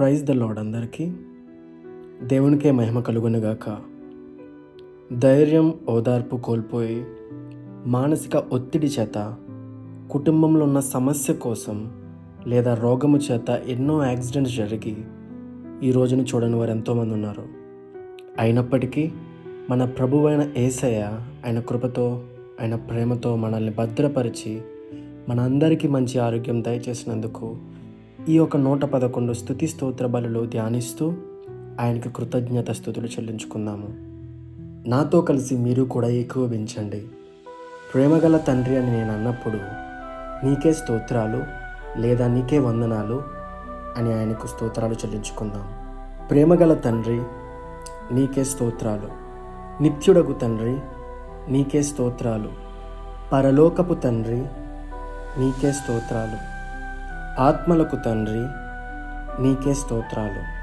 Praise the lord అందరికీ. దేవునికే మహిమ కలుగునుగాక. ధైర్యం ఓదార్పు కోల్పోయి మానసిక ఒత్తిడి చేత కుటుంబంలో ఉన్న సమస్య కోసం లేదా రోగము చేత ఎన్నో యాక్సిడెంట్స్ జరిగి ఈ రోజును చూడని వారు ఎంతోమంది ఉన్నారు. అయినప్పటికీ మన ప్రభువైన ఏసయ్య ఆయన కృపతో ఆయన ప్రేమతో మనల్ని భద్రపరిచి మనందరికీ మంచి ఆరోగ్యం దయచేసినందుకు ఈ యొక్క నూట పదకొండు స్థుతి స్తోత్ర బలులు ధ్యానిస్తూ ఆయనకు కృతజ్ఞత స్థుతులు చెల్లించుకుందాము. నాతో కలిసి మీరు కూడా ఏకీభవించండి. ప్రేమగల తండ్రి అని నేను అన్నప్పుడు నీకే స్తోత్రాలు లేదా నీకే వందనాలు అని ఆయనకు స్తోత్రాలు చెల్లించుకుందాం. ప్రేమగల తండ్రి నీకే స్తోత్రాలు. నిత్యుడగు తండ్రి నీకే స్తోత్రాలు. పరలోకపు తండ్రి నీకే స్తోత్రాలు. ఆత్మలకు తండ్రి నీకే స్తోత్రాలు.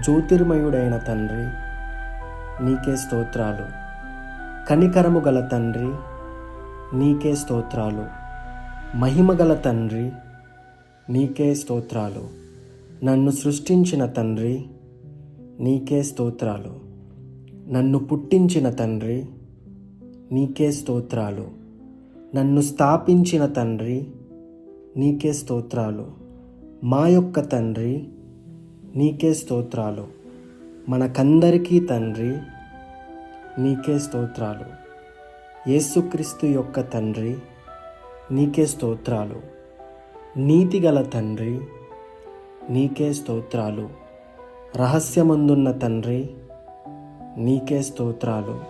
జ్యోతిర్మయుడైన తండ్రి నీకే స్తోత్రాలు. కనికరము గల తండ్రి నీకే స్తోత్రాలు. మహిమ గల తండ్రి నీకే స్తోత్రాలు. నన్ను సృష్టించిన తండ్రి నీకే స్తోత్రాలు. నన్ను పుట్టించిన తండ్రి నీకే స్తోత్రాలు. నన్ను స్థాపించిన తండ్రి నీకే స్తోత్రాలు. మా యొక్క తండ్రి నీకే స్తోత్రాలు. మనకందరికీ తండ్రి నీకే స్తోత్రాలు. యేసుక్రీస్తు యొక్క తండ్రి నీకే స్తోత్రాలు. నీతిగల తండ్రి నీకే స్తోత్రాలు. రహస్యమందున్న తండ్రి నీకే స్తోత్రాలు.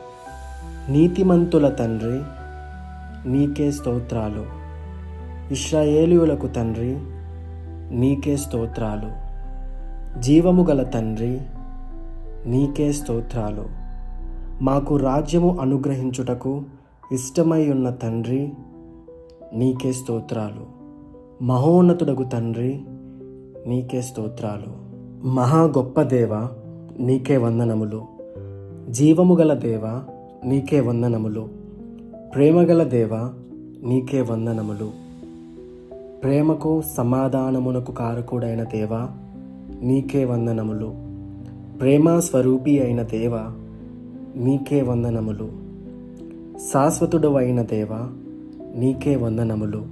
నీతిమంతుల తండ్రి నీకే స్తోత్రాలు. ఇస్రాయేలులకు తండ్రి నీకే స్తోత్రాలు. జీవము గల తండ్రి నీకే స్తోత్రాలు. మాకు రాజ్యము అనుగ్రహించుటకు ఇష్టమై ఉన్న తండ్రి నీకే స్తోత్రాలు. మహోన్నతుడగు తండ్రి నీకే స్తోత్రాలు. మహా గొప్ప దేవ నీకే వందనములు. జీవము గల దేవ నీకే వందనములు. ప్రేమగల దేవ నీకే వందనములు. ప్రేమకు సమాధానమునకు కారకుడైన దేవ నీకే వందనములు. ప్రేమ స్వరూపి అయిన దేవ నీకే వందనములు. శాశ్వతుడు అయిన దేవ నీకే వందనములు.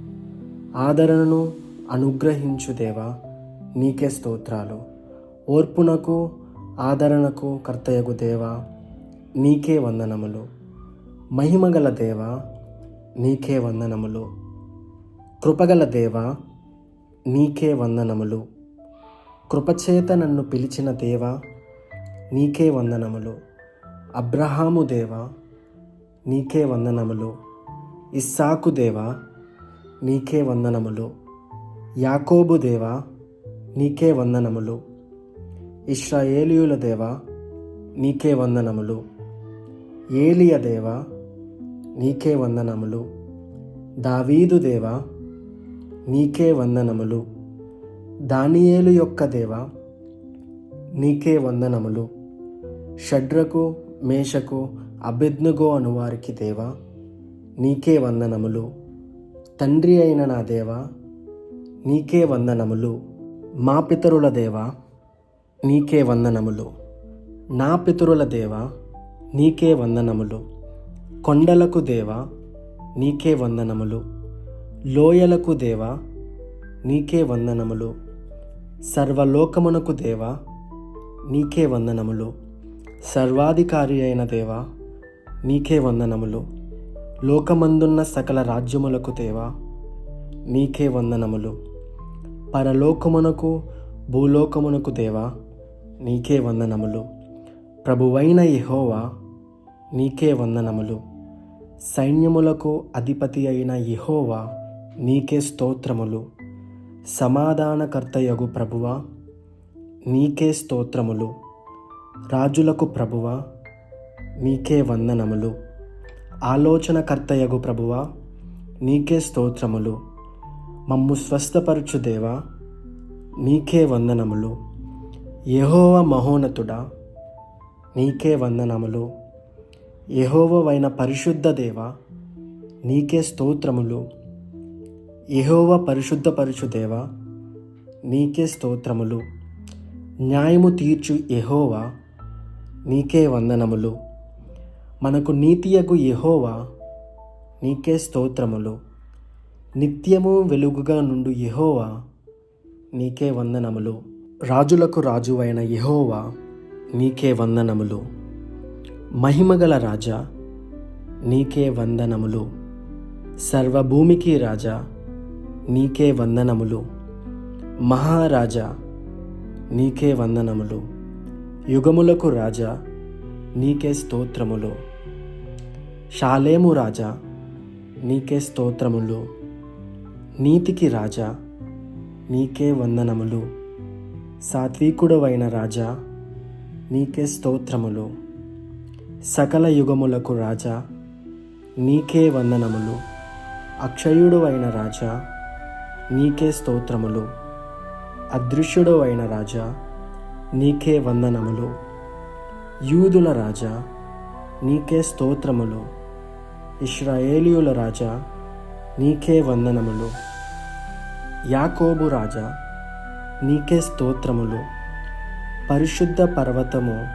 ఆదరణను అనుగ్రహించు దేవ నీకే స్తోత్రాలు. ఓర్పునకు ఆదరణకు కర్తయగు దేవ నీకే వందనములు. మహిమగల దేవ నీకే వందనములు. కృపగల దేవ నీకే వందనములు. కృపచేత నన్ను పిలిచిన దేవ నీకే వందనములు. అబ్రహాము దేవ నీకే వందనములు. ఇస్సాకు దేవ నీకే వందనములు. యాకోబు దేవ నీకే వందనములు. ఇష్రాయేలియుల దేవ నీకే వందనములు. ఏలియ దేవ నీకే వందనములు. దావీదు దేవ నీకే వందనములు. దానియేలు యొక్క దేవ నీకే వందనములు. షడ్రకు మేషకు అభిజ్ఞగో అనువారికి దేవ నీకే వందనములు. తండ్రి అయిన నా దేవ నీకే వందనములు. మా పితరుల దేవ నీకే వందనములు. నా పితరుల దేవ నీకే వందనములు. కొండలకు దేవ నీకే వందనములు. లోయలకు దేవా నీకే వందనములు. సర్వలోకమునకు దేవా నీకే వందనములు. సర్వాధికారి అయిన దేవా నీకే వందనములు. లోకమందున్న సకల రాజ్యములకు దేవా నీకే వందనములు. పరలోకమునకు భూలోకమునకు దేవా నీకే వందనములు. ప్రభువైన యహోవా నీకే వందనములు. సైన్యములకు అధిపతి అయిన యహోవా నీకే స్తోత్రములు. సమాధానకర్తయగు ప్రభువా నీకే స్తోత్రములు. రాజులకు ప్రభువా నీకే వందనములు. ఆలోచనకర్తయగు ప్రభువా నీకే స్తోత్రములు. మమ్ము స్వస్థపరచు దేవా నీకే వందనములు. యహోవ మహోన్నతుడా నీకే వందనములు. యహోవైన పరిశుద్ధ దేవ నీకే స్తోత్రములు. యహోవ పరిశుద్ధపరచు దేవ నీకే స్తోత్రములు. న్యాయము తీర్చు యహోవా నీకే వందనములు. మనకు నీతియగు యహోవా నీకే స్తోత్రములు. నిత్యము వెలుగుగా నుండు యహోవా నీకే వందనములు. రాజులకు రాజువైన యహోవా నీకే వందనములు. మహిమగల రాజా నీకే వందనములు. సర్వభూమికి రాజా నీకే వందనములు. మహారాజా నీకే వందనములు. యుగములకు రాజా నీకే స్తోత్రములు. షాలేము రాజా నీకే స్తోత్రములు. నీతికి రాజా నీకే వందనములు. సాత్వికుడవైన రాజా నీకే స్తోత్రములు. సకల యుగములకు రాజా నీకే వందనములు. అక్షయుడు అయిన రాజా నీకే స్తోత్రములు. అదృశ్యుడు అయిన రాజా నీకే వందనములు. యూదుల రాజా నీకే స్తోత్రములు. ఇస్రాయేలీయుల రాజా నీకే వందనములు. యాకోబు రాజా నీకే స్తోత్రములు. పరిశుద్ధ పర్వతము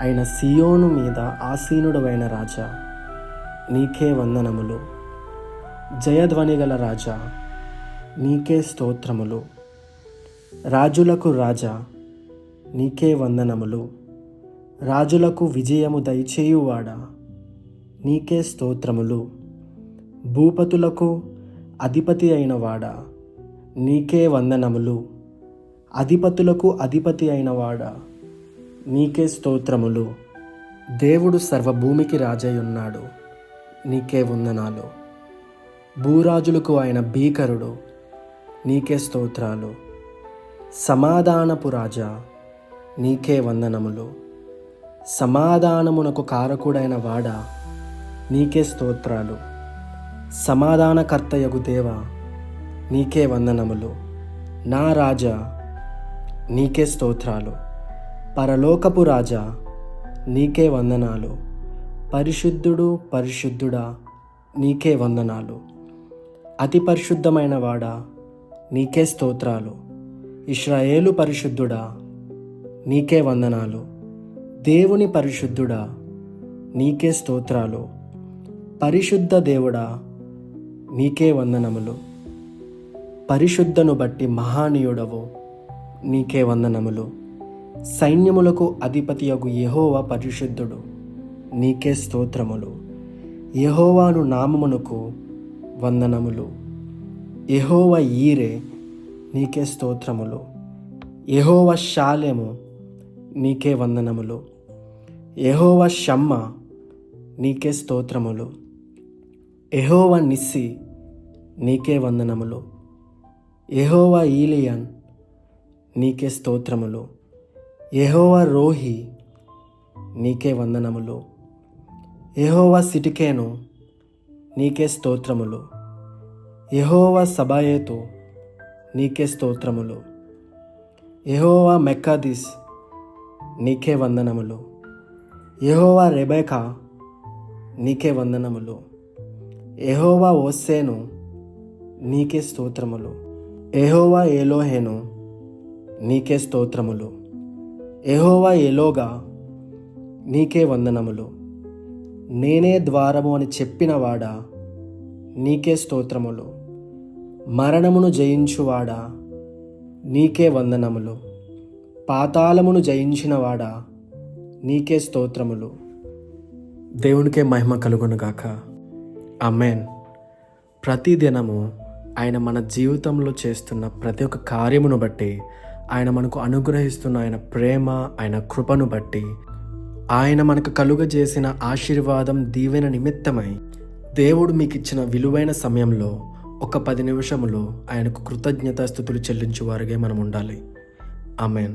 అయిన సియోను మీద ఆసీనుడవైన రాజా నీకే వందనములు. జయధ్వని గల రాజా నీకే స్తోత్రములు. రాజులకు రాజా నీకే వందనములు. రాజులకు విజయము దయచేయువాడా నీకే స్తోత్రములు. భూపతులకు అధిపతి అయినవాడా నీకే వందనములు. అధిపతులకు అధిపతి అయినవాడా నీకే స్తోత్రములు. దేవుడు సర్వభూమికి రాజయ్యున్నాడు నీకే వందనాలు. భూరాజులకు ఆయన భీకరుడు నీకే స్తోత్రాలు. సమాధానపు రాజా నీకే వందనములు. సమాధానమునకు కారకుడైన వాడ నీకే స్తోత్రాలు. సమాధానకర్తయగు దేవ నీకే వందనములు. నా రాజా నీకే స్తోత్రాలు. పరలోకపు రాజా నీకే వందనాలు. పరిశుద్ధుడు పరిశుద్ధుడా నీకే వందనాలు. అతి పరిశుద్ధమైన వాడా నీకే స్తోత్రాలు. ఇష్రాయేలు పరిశుద్ధుడా నీకే వందనాలు. దేవుని పరిశుద్ధుడా నీకే స్తోత్రాలు. పరిశుద్ధ దేవుడా నీకే వందనములు. పరిశుద్ధను బట్టి మహానీయుడవు నీకే వందనములు. సైన్యములకు అధిపతియగు యెహోవా పరిశుద్ధుడు నీకే స్తోత్రములు. యహోవాను నామమునకు వందనములు. ఎహోవ ఈరే నీకే స్తోత్రములు. ఎహోవ శాలెము నీకే వందనములు. ఎహోవ షమ్మ నీకే స్తోత్రములు. ఎహోవ నిస్సి నీకే వందనములు. ఎహోవ ఈలియన్ నీకే స్తోత్రములు. ఎహోవ రోహి నీకే వందనములు. ఎహోవ సిటికేను నీకే స్తోత్రములు. యహోవా సబాయేతో నీకే స్తోత్రములు. యహోవా మెక్కాదిస్ నీకే వందనములు. యహోవా రెబేకా నీకే వందనములు. ఎహోవా ఓస్సేను నీకే స్తోత్రములు. ఎహోవా ఏలోహేను నీకే స్తోత్రములు. ఎహోవా ఎలోగా నీకే వందనములు. నేనే ద్వారము అని చెప్పినవాడా నీకే స్తోత్రములు. మరణమును జయించువాడా? నీకే వందనములు. పాతాళమును జయించినవాడా? నీకే స్తోత్రములు. దేవునికే మహిమ కలుగునుగాక. అమెన్ ప్రతిదినము ఆయన మన జీవితంలో చేస్తున్న ప్రతి ఒక్క కార్యమును బట్టి ఆయన మనకు అనుగ్రహిస్తున్న ఆయన ప్రేమ ఆయన కృపను బట్టి ఆయన మనకు కలుగజేసిన ఆశీర్వాదం దీవెన నిమిత్తమై దేవుడు మీకు ఇచ్చిన విలువైన సమయంలో ఒక పది నిమిషములు ఆయనకు కృతజ్ఞతాస్థుతులు చెల్లించేవారుగా మనం ఉండాలి అమెన్